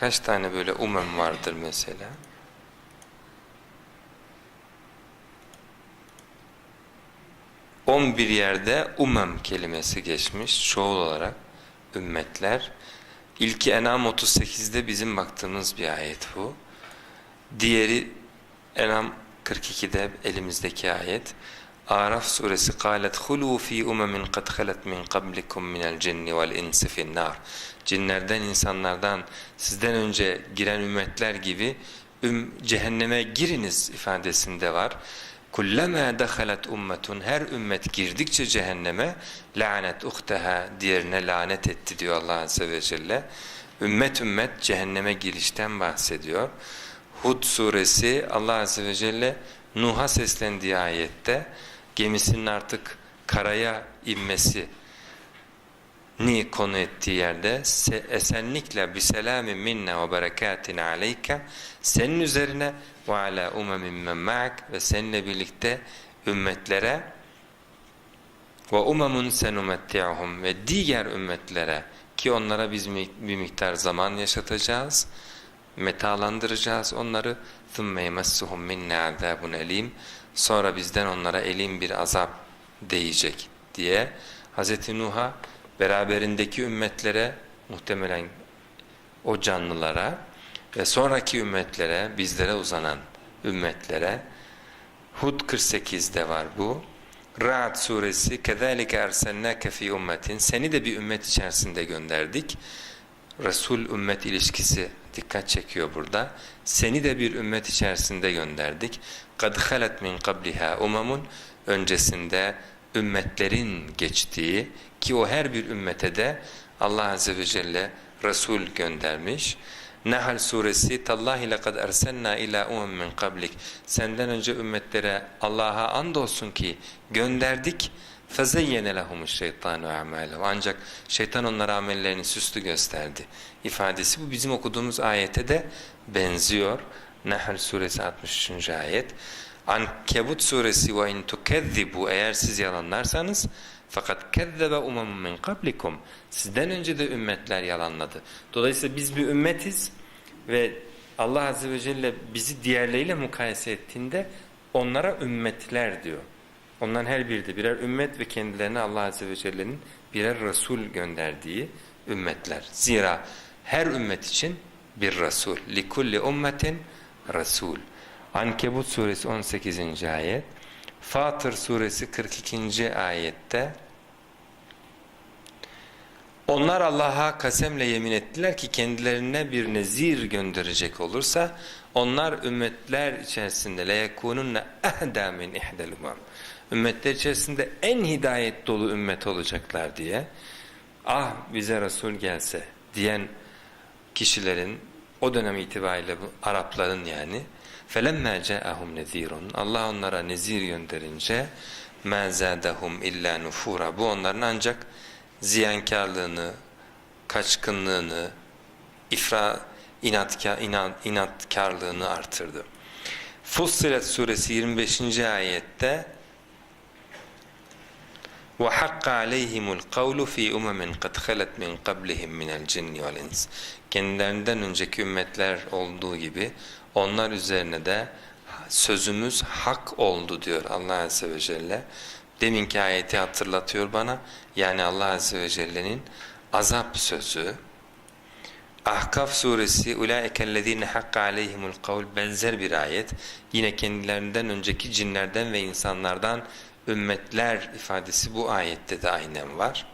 Kaç tane böyle umem vardır mesela? On bir yerde umem kelimesi geçmiş çoğul olarak ümmetler. İlki Enam 38'de bizim baktığımız bir ayet bu. Diğeri Enam 42'de elimizdeki ayet. Araf suresi قالت خلوا في أمم قد خلت من قبلكم من الجن والإنس في النار. Cinlerden, insanlardan sizden önce giren ümmetler gibi üm, cehenneme giriniz ifadesinde var. Kullama dakhalat ummetun her ümmet girdikçe cehenneme lanet uhteha diğerine lanet etti diyor Allah azze ve celle. Ümmet ümmet cehenneme girişten bahsediyor. Hud suresi Allah azze ve celle Nuh'a seslendiği ayette gemisinin artık karaya inmesi ni konu ettiği yerde esenlikle bir selamin minne ve berekatin aleyke senin üzerine ve ala umemin men ma'ak ve seninle birlikte ümmetlere ve umemun senumetti'uhum ve diğer ümmetlere ki onlara biz bir miktar zaman yaşatacağız metalandıracağız onları ثُمَّ يَمَسُّهُمْ مِنَّا عَذَابٌ elim sonra bizden onlara elim bir azap değecek diye Hz. Nuh'a beraberindeki ümmetlere muhtemelen o canlılara ve sonraki ümmetlere bizlere uzanan ümmetlere Hud 48'de var bu. Ra'd suresi كَذَٰلِكَ اَرْسَلْنَاكَ ف۪ي ümmetin Seni de bir ümmet içerisinde gönderdik. Resul ümmet ilişkisi dikkat çekiyor burada. Seni de bir ümmet içerisinde gönderdik. قَدْ خَلَتْ مِنْ قَبْلِهَا umamun Öncesinde ümmetlerin geçtiği ki o her bir ümmete de Allah Azze ve Celle Resul göndermiş. Nahl suresi Tallahi lekad ersenna ila umem min qablik. Senden önce ümmetlere Allah'a andolsun ki gönderdik. فَزَيَّنَ لَهُمُ الشَّيْطَانُ اَعْمَالَهُ Ancak şeytan onlara amellerini süslü gösterdi. ifadesi bu bizim okuduğumuz ayete de benziyor. Nahl suresi 63. ayet. Ankebut suresi ve in tukezzibu eğer siz yalanlarsanız fakat kezzebe umemun min kablikum sizden önce de ümmetler yalanladı. Dolayısıyla biz bir ümmetiz ve Allah azze ve celle bizi diğerleriyle mukayese ettiğinde onlara ümmetler diyor. Onların her biri de birer ümmet ve kendilerine Allah azze ve celle'nin birer resul gönderdiği ümmetler. Zira her ümmet için bir resul. Likulli ummetin resul. Ankebut suresi 18. ayet. Fatır suresi 42. ayette onlar Allah'a kasemle yemin ettiler ki kendilerine bir nezir gönderecek olursa onlar ümmetler içerisinde leyekununne ehda min ihdel Ümmetler içerisinde en hidayet dolu ümmet olacaklar diye ah bize Resul gelse diyen kişilerin o dönem itibariyle bu Arapların yani فَلَمَّا جَاءَهُمْ نَذ۪يرٌ Allah onlara nezir gönderince مَا زَادَهُمْ اِلَّا نُفُورًا Bu onların ancak ziyankarlığını, kaçkınlığını, ifra, inatka, inat, inatkarlığını artırdı. Fussilet suresi 25. ayette وَحَقَّ عَلَيْهِمُ الْقَوْلُ ف۪ي اُمَمٍ قَدْ خَلَتْ مِنْ قَبْلِهِمْ مِنَ الْجِنِّ وَالْاِنْسِ Kendilerinden önceki ümmetler olduğu gibi onlar üzerine de sözümüz hak oldu diyor Allah Azze ve Celle. Deminki ayeti hatırlatıyor bana. Yani Allah Azze ve Celle'nin azap sözü. Ahkaf suresi اُولَٰئِكَ الَّذ۪ينَ حَقَّ عَلَيْهِمُ الْقَوْلِ benzer bir ayet. Yine kendilerinden önceki cinlerden ve insanlardan ümmetler ifadesi bu ayette de aynen var.